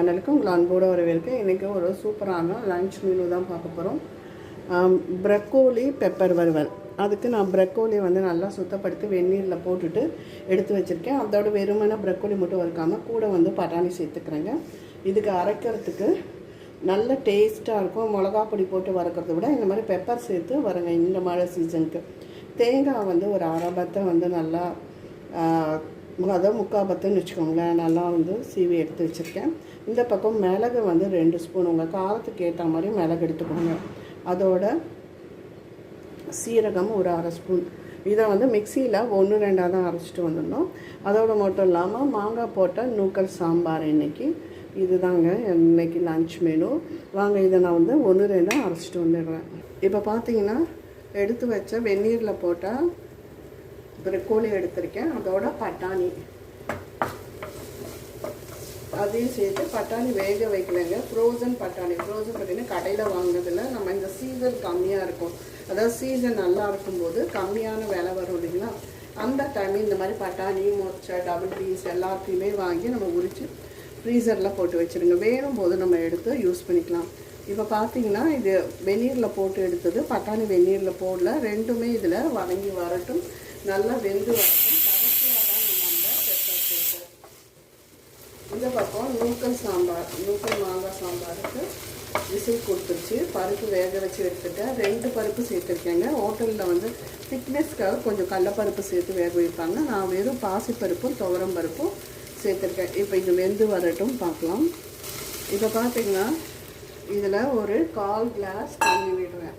சேனலுக்கு உங்களை அன்போடு வரவேற்கு இன்றைக்கி ஒரு சூப்பரான லஞ்ச் மெனு தான் பார்க்க போகிறோம் ப்ரக்கோலி பெப்பர் வறுவல். அதுக்கு நான் ப்ரக்கோலி வந்து நல்லா சுத்தப்படுத்தி வெந்நீரில் போட்டுட்டு எடுத்து வச்சுருக்கேன். அதோட வெறுமனே ப்ரக்கோலி மட்டும் வறுக்காமல் கூட வந்து பட்டாணி சேர்த்துக்கிறேங்க. இதுக்கு அரைக்கிறதுக்கு நல்ல டேஸ்ட்டாக இருக்கும். மிளகா பொடி போட்டு வறுக்கிறத விட இந்த மாதிரி பெப்பர் சேர்த்து வருங்க இந்த மழை சீசனுக்கு தேங்காய் வந்து ஒரு அரபத்தை வந்து நல்லா அதை முக்கால் பத்துன்னு வச்சுக்கோங்களேன். நல்லா வந்து சீவி எடுத்து வச்சுருக்கேன். இந்த பக்கம் மிளகு வந்து ரெண்டு ஸ்பூன். உங்கள் காரத்துக்கு ஏற்ற மாதிரி மிளகு எடுத்துக்கோங்க. அதோட சீரகம் ஒரு அரை ஸ்பூன். இதை வந்து மிக்சியில் ஒன்று ரெண்டாக தான் அரைச்சிட்டு வந்துடணும். அதோடு மட்டும் இல்லாமல் மாங்காய் போட்ட நூக்கல் சாம்பார் இன்றைக்கி இதுதாங்க இன்னைக்கு லன்ச் மெனு வாங்க இதை நான் வந்து ஒன்று ரெண்டாக அரைச்சிட்டு வந்துடுறேன். இப்போ பார்த்தீங்கன்னா எடுத்து வச்ச வெந்நீரில் போட்டால் ப்ரக்கோலி எடுத்திருக்கேன். அதோட பட்டாணி. அதையும் சேர்த்து பட்டாணி வேக வைக்கலைங்க. ஃப்ரோசன் பட்டாணி. ஃப்ரோசன் பட்டாணி கடையில் வாங்கினதில் நம்ம இந்த சீசன் கம்மியாக இருக்கும். அதாவது சீசன் நல்லா இருக்கும்போது கம்மியான விலை வரும் இல்லைங்களா? அந்த டைமில் இந்த மாதிரி பட்டாணி மொச்சை டபுள் பீஸ் எல்லாத்தையுமே வாங்கி நம்ம உரித்து ஃப்ரீசரில் போட்டு வச்சுருங்க. வேணும் போது நம்ம எடுத்து யூஸ் பண்ணிக்கலாம். இப்போ பார்த்தீங்கன்னா இது வெந்நீரில் போட்டு எடுத்தது. பட்டாணி வெந்நீரில் போடல. ரெண்டுமே இதில் வதங்கி வரட்டும். நல்லா வெந்து வரட்டும். கடைசியாக தான் நம்ம அந்த பெப்பர் சேர்ப்போம். இந்த பக்கம் நூக்கல் சாம்பார் நூக்கல் மாங்காய் சாம்பாருக்கு விசில் கொடுத்துருச்சு. பருப்பு வேக வச்சு எடுத்துட்டேன். ரெண்டு பருப்பு சேர்த்துருக்கேங்க. ஹோட்டலில் வந்து திக்னஸ்க்காக கொஞ்சம் கடலப்பருப்பு சேர்த்து வேக வைப்பாங்க. நான் வெறும் பாசிப்பருப்பும் துவரம் பருப்பும் சேர்த்துருக்கேன். இப்போ இது வெந்து வரட்டும் பார்க்கலாம். இப்போ பார்த்தீங்கன்னா இதில் ஒரு கால் கிளாஸ் தண்ணி விடுவேன்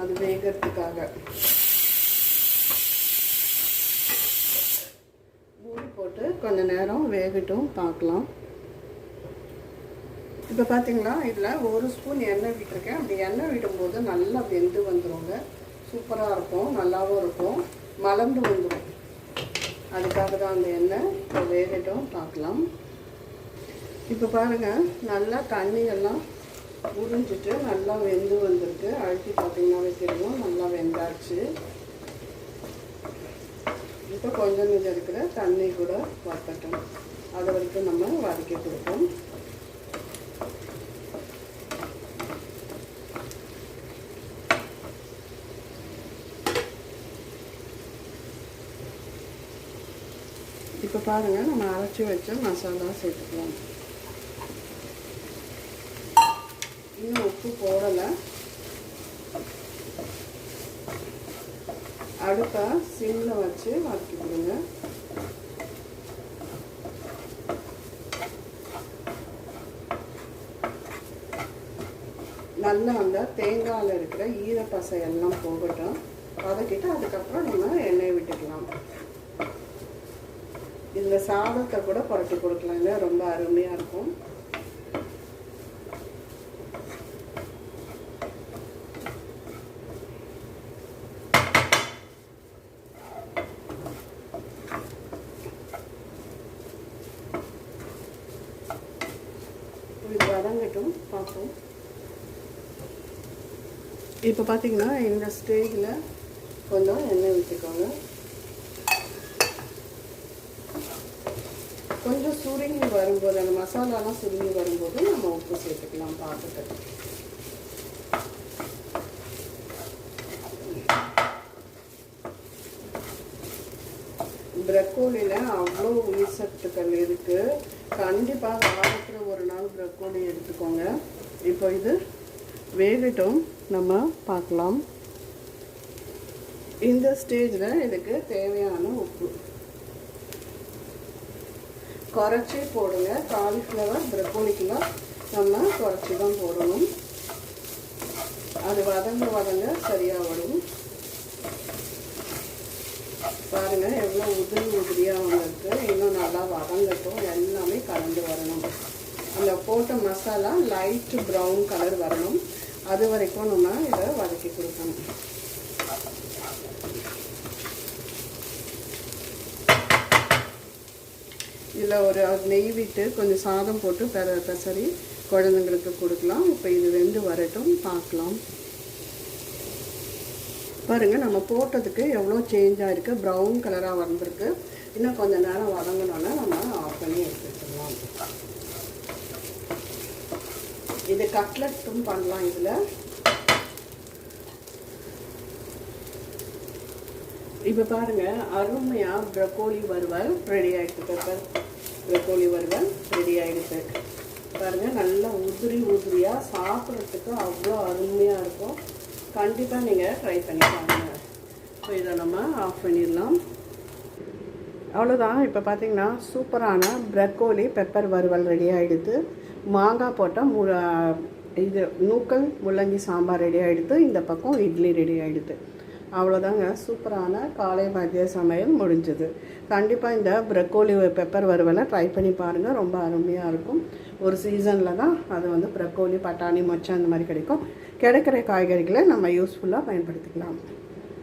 அது வேகிறதுக்காக. கொஞ்ச நேரம் வேகட்டும் பார்க்கலாம். இப்போ பார்த்தீங்களா இதில் ஒரு ஸ்பூன் எண்ணெய் விட்டுருக்கேன். அப்படி எண்ணெய் விடும்போது நல்லா வெந்து வந்துடுங்க சூப்பராக இருக்கும் நல்லாவும் இருக்கும். மலர்ந்து வந்துடும் அதுக்காக தான் அந்த எண்ணெய். இப்போ வேகட்டும் பார்க்கலாம். இப்போ பாருங்கள் நல்லா தண்ணியெல்லாம் உறிஞ்சிட்டு நல்லா வெந்து வந்திருக்கு. அழுத்தி பார்த்தீங்கன்னாவே தெரியும் நல்லா வெந்தாச்சு. இப்போ கொஞ்சம் கொஞ்சம் இருக்கிற தண்ணி கூட வத்தட்டும் அது வரைக்கும் நம்ம வதக்கி கொடுப்போம். இப்போ பாருங்கள் நம்ம அரைச்சி வச்ச மசாலா சேர்த்துக்கலாம். இன்னும் உப்பு போடலை. அடுப்பை சிம்மில் வச்சு வதக்கிக்கிடுங்க நல்லா அந்த தேங்காயில் இருக்கிற ஈரப்பசை எல்லாம் போகட்டும். வதக்கிட்டு அதுக்கப்புறம் நம்ம எண்ணெய் விட்டுக்கலாம். இதில் சாதத்தை கூட புரட்டி கொடுக்கலாங்க. ரொம்ப அருமையாக இருக்கும். இது பார்ப்போம். இப்போ பார்த்தீங்கன்னா இந்த ஸ்டேஜில் கொஞ்சம் எண்ணெய் ஊற்றிக்கோங்க கொஞ்சம் சுருங்கி வரும்போது அந்த மசாலாலாம் சுருங்கி வரும்போது நம்ம உப்பு சேர்த்துக்கலாம் பார்த்துட்டு ப்ரக்கோலியில் அவ்வளோ உயிர் சத்துக்கள் இருக்குது கண்டிப்பாக வாரத்தில் ஒரு நாள் ப்ரக்கோலி எடுத்துக்கோங்க. இப்போ இது வேகட்டும். நம்ம பார்க்கலாம். இந்த ஸ்டேஜில் இதுக்கு தேவையான உப்பு. குறைச்சி போடுங்க. காலிஃப்ளவர் ப்ரக்கோலிக்கெலாம் நம்ம குறைச்சி தான் போடணும். அது வதங்க வதங்க சரியாக வரும் பாருங்க எவ்வளோ உதிரி உதிரியாக வந்திருக்கு. நல்லா வதங்கட்டும் எல்லாமே கலந்து வரணும். அந்த போட்ட மசாலா லைட் ப்ரௌன் கலர் வரணும். அது வரைக்கும் நம்ம இதை வதக்கி கொடுக்கணும். இதில் ஒரு நெய் விட்டு கொஞ்சம் சாதம் போட்டு பெற பெசரி குழந்தைங்களுக்கு கொடுக்கலாம். இப்போ இது வெந்து வரட்டும். பார்க்கலாம். பாருங்கள் நம்ம போட்டதுக்கு எவ்வளோ சேஞ்ச் ஆகிருக்கு ப்ரௌன் கலராக வந்திருக்கு. இன்னும் கொஞ்சம் நேரம் வதங்கினோன்னா நம்ம ஆஃப் பண்ணி எடுத்துக்கலாம். இது கட்லட்டும் பண்ணலாம் இதில். இப்போ பாருங்க அருமையாக ப்ரக்கோலி வறுவல் ரெடி ஆகிடுச்சு பெப்பர் ப்ரக்கோலி வறுவல் ரெடி ஆகிடுச்சு பாருங்க நல்லா உதிரி உதிரியாக சாப்பிட்றதுக்கு அவ்வளோ அருமையாக இருக்கும். கண்டிப்பாக நீங்கள் ட்ரை பண்ணி பாருங்கள் ஸோ இதை நம்ம ஆஃப் பண்ணிடலாம். அவ்வளோதான் இப்போ பார்த்தீங்கன்னா சூப்பரான ப்ரக்கோலி பெப்பர் வறுவல் ரெடி ஆகிடுது மாங்காய் போட்டால் மு இது நூக்கல் முள்ளங்கி சாம்பார் ரெடி ஆகிடுது இந்த பக்கம் இட்லி ரெடி ஆகிடுது அவ்வளோதாங்க சூப்பரான காலை மதிய சமையல் முடிஞ்சது. கண்டிப்பாக இந்த ப்ரக்கோலி பெப்பர் வறுவலை ட்ரை பண்ணி பாருங்கள் ரொம்ப அருமையாக இருக்கும். ஒரு சீசனில் தான் அது வந்து ப்ரக்கோலி பட்டாணி மொச்சை அந்த மாதிரி கிடைக்கும். கிடைக்கிற காய்கறிகளை நம்ம யூஸ்ஃபுல்லாக பயன்படுத்திக்கலாம்.